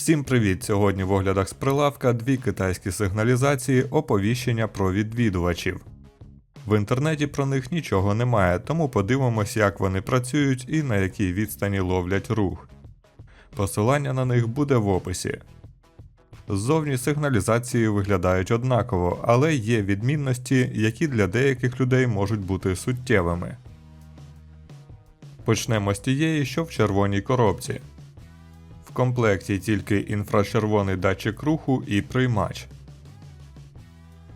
Всім привіт! Сьогодні в оглядах з прилавка дві китайські сигналізації оповіщення про відвідувачів. В інтернеті про них нічого немає, тому подивимось, як вони працюють і на якій відстані ловлять рух. Посилання на них буде в описі. Ззовні сигналізації виглядають однаково, але є відмінності, які для деяких людей можуть бути суттєвими. Почнемо з тієї, що в червоній коробці. В комплекті тільки інфрачервоний датчик руху і приймач.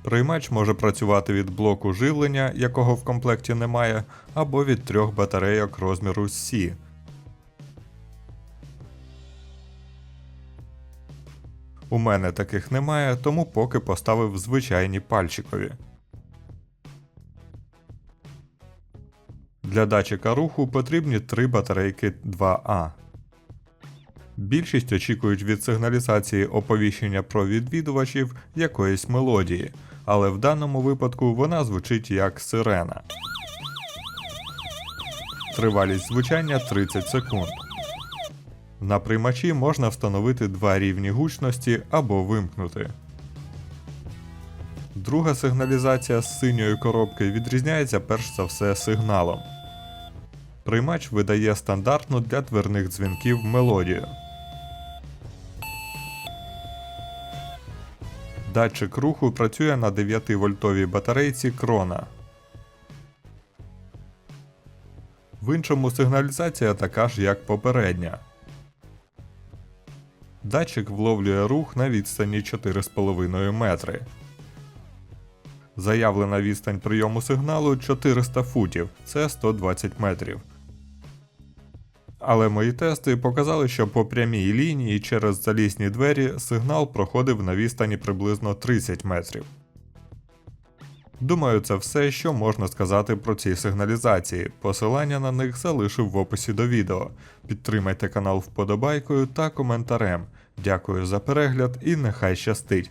Приймач може працювати від блоку живлення, якого в комплекті немає, або від трьох батарейок розміру C. У мене таких немає, тому поки поставив звичайні пальчикові. Для датчика руху потрібні три батарейки 2А. Більшість очікують від сигналізації оповіщення про відвідувачів якоїсь мелодії, але в даному випадку вона звучить як сирена. Тривалість звучання 30 секунд. На приймачі можна встановити два рівні гучності або вимкнути. Друга сигналізація з синьої коробки відрізняється перш за все сигналом. Приймач видає стандартну для дверних дзвінків мелодію. Датчик руху працює на 9 вольтовій батарейці крона. В іншому сигналізація така ж, як попередня. Датчик вловлює рух на відстані 4,5 метри. Заявлена відстань прийому сигналу 400 футів, це 120 метрів. Але мої тести показали, що по прямій лінії через залізні двері сигнал проходив на відстані приблизно 30 метрів. Думаю, це все, що можна сказати про ці сигналізації. Посилання на них залишив в описі до відео. Підтримайте канал вподобайкою та коментарем. Дякую за перегляд і нехай щастить!